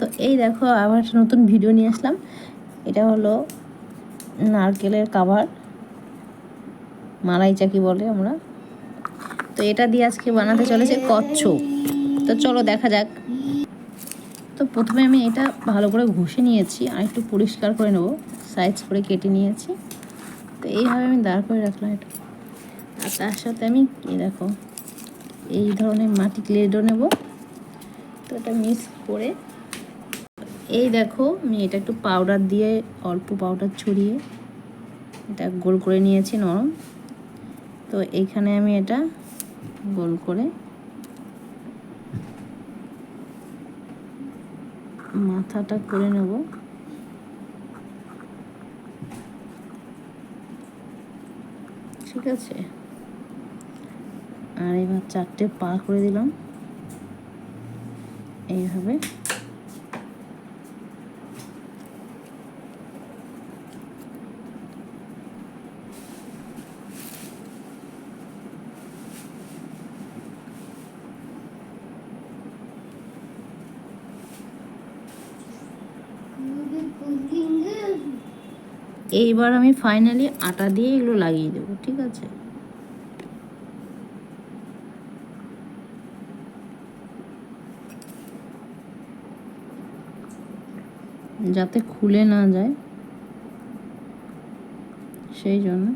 তো এই দেখো, আবার একটা নতুন ভিডিও নিয়ে আসলাম। এটা হলো নারকেলের কাভার মালাই চাকি বলে আমরা। তো এটা দিয়ে আজকে বানাতে চলেছে কচ্ছপ। তো চলো দেখা যাক। তো প্রথমে আমি এটা ভালো করে ঘষে নিয়েছি, আর একটু পরিষ্কার করে নেব। সাইজ করে কেটে নিয়েছি। তো এইভাবে আমি দাঁড় করে রাখলাম এটা। আর তার সাথে আমি, এই দেখো, এই ধরনের মাটি ক্লেডও নেব। তো এটা মিক্স করে এই দেখো, আমি এটা একটু পাউডার দিয়ে, অল্প পাউডার ছড়িয়ে এটা গোল করে নিয়েছি নরম। তো এইখানে আমি এটা গোল করে মাথাটা করে নেব। ঠিক আছে? আর এবার চারটে পা করে দিলাম। এইভাবে। এইবার আমি ফাইনালি আটা দিয়ে এগুলো লাগিয়ে দেবো, ঠিক আছে? যাতে খুলে না যায়, সেই জন্য।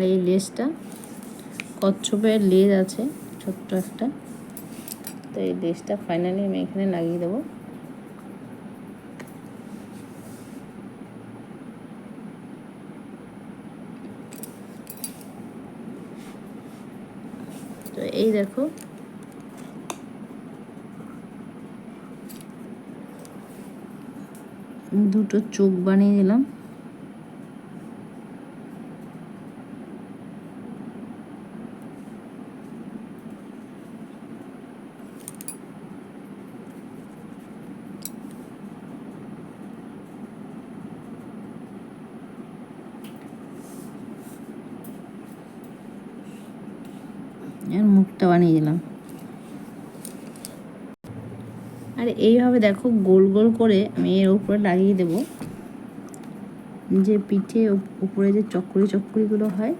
আর এই লেসটা, কচ্ছপের লেজ আছে, ছোট্ট একটা। তো এই লেসটা ফাইনালি আমি এখানে লাগিয়ে দেবো। তো এই দেখো। দুটো চোখ বানিয়ে দিলাম। আর মুখটা বানিয়ে দিলাম। আর এইভাবে দেখো গোল গোল করে আমি এর উপরে লাগিয়ে দেব। যে পিঠে উপরে যে চক্করি চক্করিগুলো হয়,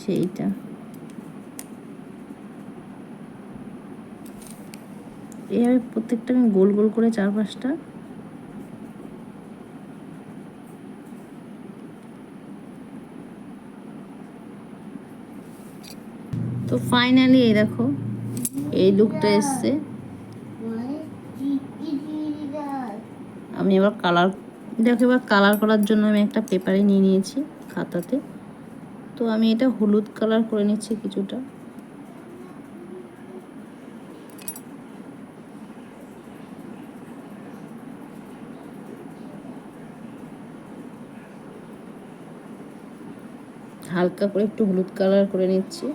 সেইটা। এইভাবে প্রত্যেকটা আমি গোল গোল করে চার তো ফাইনালি এই দেখো, এই লুকটা এসছে। আমি এবার কালার দেখো এবার কালার করার জন্য আমি একটা পেপারে নিয়ে নিয়েছি খাতাতে। তো আমি এটা হলুদ কালার করে নিচ্ছি কিছুটা। হালকা করে একটু হলুদ কালার করে নিচ্ছি।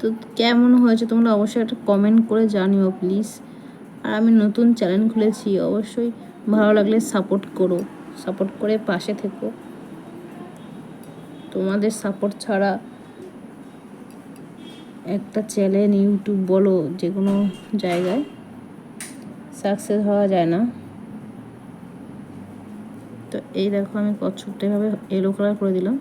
তো কেমন হয়েছে তোমরা অবশ্যই একটা কমেন্ট করে জানিও প্লিজ আর আমি নতুন চ্যানেল খুলেছি, অবশ্যই ভালো লাগলে সাপোর্ট করো সাপোর্ট করে পাশে থেকো। তোমাদের সাপোর্ট ছাড়া একটা চ্যানেল ইউটিউব বলো, যে কোনো জায়গায় সাকসেস হওয়া যায় না। তো এই দেখো আমি কচ্ছপটা এভাবে এলো কালার করে দিলাম।